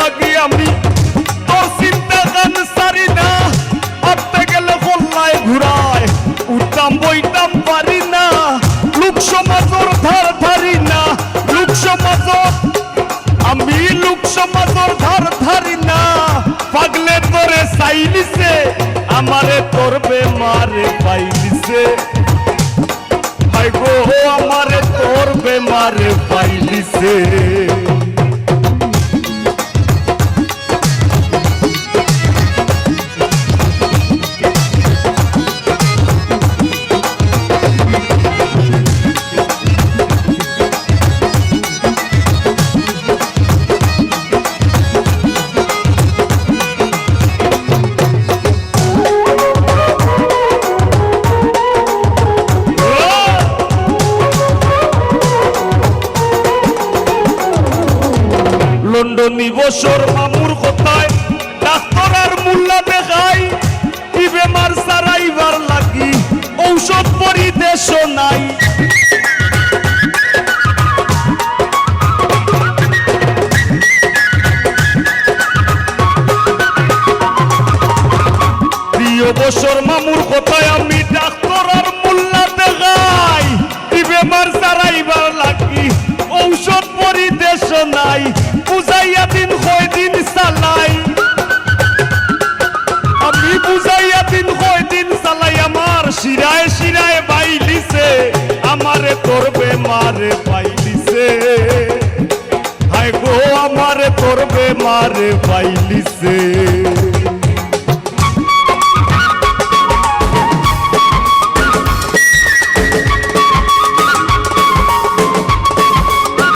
লাগি আমি। তোর চিন্তা গান সারি না আপতে গেলে কল্লায় ঘুরায়। উঠতাম বইতাম পারি না, লোক সমাজর ধার ধারি না, লোক সমাজর আমি লোক সমাজর ধার ধারি না। পাগলে তোরে চাইলিছে, আমারে তোর বেমারে পাইলিছে। হাই গো আমারে তোর বেমারে পাইলিছে। লন্ডনী বসর মামুর কথায়। ডাক্তার আর মুল্লা দেখাই কি বেমার সারাইবার লাগি। ঔষধ পরিদেশ নাই। বসর মামুর কথায় আমি ডাক্তার আর মুল্লা দেখাই কি বেমার সারাইবার লাগি। পরিদেশ নাই, বুঝাইয়া দিন কয় দিন চালাই। আমি বুঝাইয়া দিন কয় দিন চালাই, আমার শিরায় শিরায় বাইলিছে, আমারে তোর বেমারে পাইলিছে হায় গো, আমারে তোর বেমারে